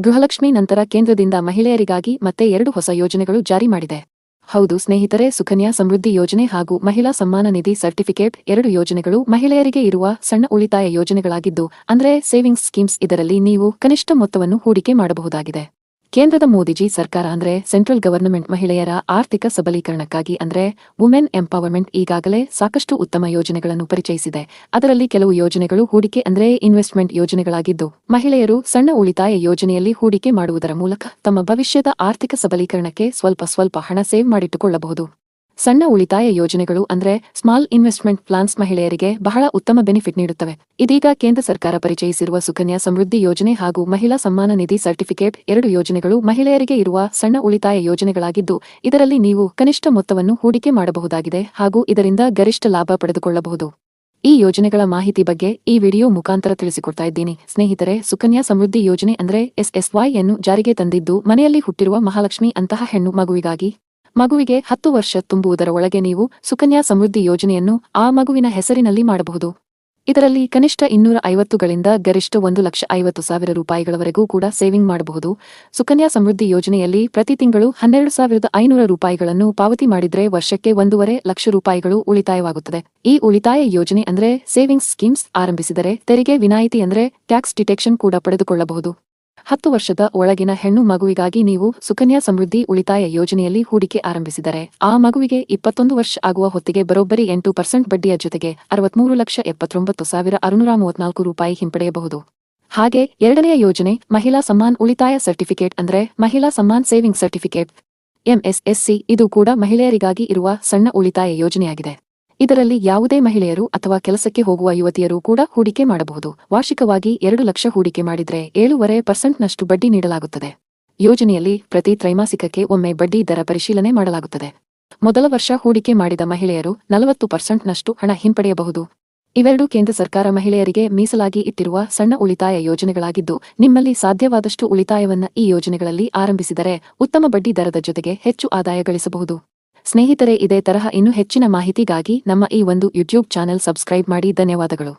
ಗೃಹಲಕ್ಷ್ಮಿ ನಂತರ ಕೇಂದ್ರದಿಂದ ಮಹಿಳೆಯರಿಗಾಗಿ ಮತ್ತೆ ಎರಡು ಹೊಸ ಯೋಜನೆಗಳು ಜಾರಿ ಮಾಡಿದೆ. ಹೌದು, ಸ್ನೇಹಿತರೆ, ಸುಕನ್ಯಾ ಸಮೃದ್ಧಿ ಯೋಜನೆ ಹಾಗೂ ಮಹಿಳಾ ಸಮ್ಮಾನ ನಿಧಿ ಸರ್ಟಿಫಿಕೇಟ್ ಎರಡು ಯೋಜನೆಗಳು ಮಹಿಳೆಯರಿಗೆ ಇರುವ ಸಣ್ಣ ಉಳಿತಾಯ ಯೋಜನೆಗಳಾಗಿದ್ದು, ಅಂದ್ರೆ ಸೇವಿಂಗ್ಸ್ ಸ್ಕೀಮ್ಸ್ ಇದರಲ್ಲಿ ನೀವು ಕನಿಷ್ಠ ಮೊತ್ತವನ್ನು ಹೂಡಿಕೆ ಮಾಡಬಹುದಾಗಿದೆ. ಕೇಂದ್ರದ ಮೋದಿಜಿ ಸರ್ಕಾರ ಅಂದ್ರೆ ಸೆಂಟ್ರಲ್ ಗವರ್ನಮೆಂಟ್ ಮಹಿಳೆಯರ ಆರ್ಥಿಕ ಸಬಲೀಕರಣಕ್ಕಾಗಿ ಅಂದ್ರೆ ವುಮೆನ್ ಎಂಪವರ್ಮೆಂಟ್ ಈಗಾಗಲೇ ಸಾಕಷ್ಟು ಉತ್ತಮ ಯೋಜನೆಗಳನ್ನು ಪರಿಚಯಿಸಿದೆ. ಅದರಲ್ಲಿ ಕೆಲವು ಯೋಜನೆಗಳು ಹೂಡಿಕೆ ಅಂದ್ರೆ ಇನ್ವೆಸ್ಟ್ಮೆಂಟ್ ಯೋಜನೆಗಳಾಗಿದ್ದು, ಮಹಿಳೆಯರು ಸಣ್ಣ ಉಳಿತಾಯ ಯೋಜನೆಯಲ್ಲಿ ಹೂಡಿಕೆ ಮಾಡುವುದರ ಮೂಲಕ ತಮ್ಮ ಭವಿಷ್ಯದ ಆರ್ಥಿಕ ಸಬಲೀಕರಣಕ್ಕೆ ಸ್ವಲ್ಪ ಸ್ವಲ್ಪ ಹಣ ಸೇವ್ ಮಾಡಿಟ್ಟುಕೊಳ್ಳಬಹುದು. ಸಣ್ಣ ಉಳಿತಾಯ ಯೋಜನೆಗಳು ಅಂದ್ರೆ ಸ್ಮಾಲ್ ಇನ್ವೆಸ್ಟ್ಮೆಂಟ್ ಪ್ಲಾನ್ಸ್ ಮಹಿಳೆಯರಿಗೆ ಬಹಳ ಉತ್ತಮ ಬೆನಿಫಿಟ್ ನೀಡುತ್ತವೆ. ಇದೀಗ ಕೇಂದ್ರ ಸರ್ಕಾರ ಪರಿಚಯಿಸಿರುವ ಸುಕನ್ಯಾ ಸಮೃದ್ಧಿ ಯೋಜನೆ ಹಾಗೂ ಮಹಿಳಾ ಸಮ್ಮಾನ ನಿಧಿ ಸರ್ಟಿಫಿಕೇಟ್ ಎರಡು ಯೋಜನೆಗಳು ಮಹಿಳೆಯರಿಗೆ ಇರುವ ಸಣ್ಣ ಉಳಿತಾಯ ಯೋಜನೆಗಳಾಗಿದ್ದು, ಇದರಲ್ಲಿ ನೀವು ಕನಿಷ್ಠ ಮೊತ್ತವನ್ನು ಹೂಡಿಕೆ ಮಾಡಬಹುದಾಗಿದೆ ಹಾಗೂ ಇದರಿಂದ ಗರಿಷ್ಠ ಲಾಭ ಪಡೆದುಕೊಳ್ಳಬಹುದು. ಈ ಯೋಜನೆಗಳ ಮಾಹಿತಿ ಬಗ್ಗೆ ಈ ವಿಡಿಯೋ ಮುಖಾಂತರ ತಿಳಿಸಿಕೊಡ್ತಾ ಇದ್ದೀನಿ. ಸ್ನೇಹಿತರೆ, ಸುಕನ್ಯಾ ಸಮೃದ್ಧಿ ಯೋಜನೆ ಅಂದ್ರೆ ಎಸ್ಎಸ್ವೈ ಅನ್ನು ಜಾರಿಗೆ ತಂದಿದ್ದು ಮನೆಯಲ್ಲಿ ಹುಟ್ಟಿರುವ ಮಹಾಲಕ್ಷ್ಮಿ ಅಂತಹ ಹೆಣ್ಣು ಮಗುವಿಗಾಗಿ ಮಗುವಿಗೆ ಹತ್ತು ವರ್ಷ ತುಂಬುವುದರ ಒಳಗೆ ನೀವು ಸುಕನ್ಯಾ ಸಮೃದ್ಧಿ ಯೋಜನೆಯನ್ನು ಆ ಮಗುವಿನ ಹೆಸರಿನಲ್ಲಿ ಮಾಡಬಹುದು. ಇದರಲ್ಲಿ ಕನಿಷ್ಠ ಇನ್ನೂರ ಐವತ್ತುಗಳಿಂದ ಗರಿಷ್ಠ ಒಂದು ಲಕ್ಷ ಐವತ್ತು ಸಾವಿರ ರೂಪಾಯಿಗಳವರೆಗೂ ಕೂಡ ಸೇವಿಂಗ್ ಮಾಡಬಹುದು. ಸುಕನ್ಯಾ ಸಮೃದ್ಧಿ ಯೋಜನೆಯಲ್ಲಿ ಪ್ರತಿ ತಿಂಗಳು ಹನ್ನೆರಡು ಸಾವಿರದ ಐನೂರ ರೂಪಾಯಿಗಳನ್ನು ಪಾವತಿ ಮಾಡಿದರೆ ವರ್ಷಕ್ಕೆ ಒಂದೂವರೆ ಲಕ್ಷ ರೂಪಾಯಿಗಳು ಉಳಿತಾಯವಾಗುತ್ತದೆ. ಈ ಉಳಿತಾಯ ಯೋಜನೆ ಅಂದ್ರೆ ಸೇವಿಂಗ್ಸ್ ಸ್ಕೀಮ್ಸ್ ಆರಂಭಿಸಿದರೆ ತೆರಿಗೆ ವಿನಾಯಿತಿ ಅಂದ್ರೆ ಟ್ಯಾಕ್ಸ್ ಡಿಟೆಕ್ಷನ್ ಕೂಡ ಪಡೆದುಕೊಳ್ಳಬಹುದು. ಹತ್ತು ವರ್ಷದ ಒಳಗಿನ ಹೆಣ್ಣು ಮಗುವಿಗಾಗಿ ನೀವು ಸುಕನ್ಯಾ ಸಮೃದ್ಧಿ ಉಳಿತಾಯ ಯೋಜನೆಯಲ್ಲಿ ಹೂಡಿಕೆ ಆರಂಭಿಸಿದರೆ, ಆ ಮಗುವಿಗೆ ಇಪ್ಪತ್ತೊಂದು ವರ್ಷ ಆಗುವ ಹೊತ್ತಿಗೆ ಬರೋಬ್ಬರಿ ಎಂಟು ಪರ್ಸೆಂಟ್ ಬಡ್ಡಿಯ ಜೊತೆಗೆ ಅರವತ್ಮೂರು ಲಕ್ಷ ಎಪ್ಪತ್ತೊಂಬತ್ತು ಸಾವಿರ ಅರುನೂರ ಮೂವತ್ನಾಲ್ಕು ರೂಪಾಯಿ ಹಿಂಪಡೆಯಬಹುದು. ಹಾಗೆ, ಎರಡನೆಯ ಯೋಜನೆ ಮಹಿಳಾ ಸಮ್ಮಾನ್ ಉಳಿತಾಯ ಸರ್ಟಿಫಿಕೇಟ್ ಅಂದ್ರೆ ಮಹಿಳಾ ಸಮ್ಮಾನ್ ಸೇವಿಂಗ್ ಸರ್ಟಿಫಿಕೇಟ್. ಎಂಎಸ್ಎಸ್ಸಿ, ಇದು ಕೂಡ ಮಹಿಳೆಯರಿಗಾಗಿ ಇರುವ ಸಣ್ಣ ಉಳಿತಾಯ ಯೋಜನೆಯಾಗಿದೆ. ಇದರಲ್ಲಿ ಯಾವುದೇ ಮಹಿಳೆಯರು ಅಥವಾ ಕೆಲಸಕ್ಕೆ ಹೋಗುವ ಯುವತಿಯರು ಕೂಡ ಹೂಡಿಕೆ ಮಾಡಬಹುದು. ವಾರ್ಷಿಕವಾಗಿ ಎರಡು ಲಕ್ಷ ಹೂಡಿಕೆ ಮಾಡಿದರೆ ಏಳೂವರೆ ಪರ್ಸೆಂಟ್ನಷ್ಟು ಬಡ್ಡಿ ನೀಡಲಾಗುತ್ತದೆ. ಯೋಜನೆಯಲ್ಲಿ ಪ್ರತಿ ತ್ರೈಮಾಸಿಕಕ್ಕೆ ಒಮ್ಮೆ ಬಡ್ಡಿ ದರ ಪರಿಶೀಲನೆ ಮಾಡಲಾಗುತ್ತದೆ. ಮೊದಲ ವರ್ಷ ಹೂಡಿಕೆ ಮಾಡಿದ ಮಹಿಳೆಯರು ನಲವತ್ತು ಪರ್ಸೆಂಟ್ನಷ್ಟು ಹಣ ಹಿಂಪಡೆಯಬಹುದು. ಇವೆರಡು ಕೇಂದ್ರ ಸರ್ಕಾರ ಮಹಿಳೆಯರಿಗೆ ಮೀಸಲಾಗಿ ಇಟ್ಟಿರುವ ಸಣ್ಣ ಉಳಿತಾಯ ಯೋಜನೆಗಳಾಗಿದ್ದು, ನಿಮ್ಮಲ್ಲಿ ಸಾಧ್ಯವಾದಷ್ಟು ಉಳಿತಾಯವನ್ನ ಈ ಯೋಜನೆಗಳಲ್ಲಿ ಆರಂಭಿಸಿದರೆ ಉತ್ತಮ ಬಡ್ಡಿ ದರದ ಜೊತೆಗೆ ಹೆಚ್ಚು ಆದಾಯ ಗಳಿಸಬಹುದು. ಸ್ನೇಹಿತರೆ ಇದೇ ತರಹ ಇನ್ನೂ ಹೆಚ್ಚಿನ ಮಾಹಿತಿಗಾಗಿ ನಮ್ಮ ಈ ಒಂದು ಯೂಟ್ಯೂಬ್ ಚಾನೆಲ್ ಸಬ್ಸ್ಕ್ರೈಬ್ ಮಾಡಿ. ಧನ್ಯವಾದಗಳು.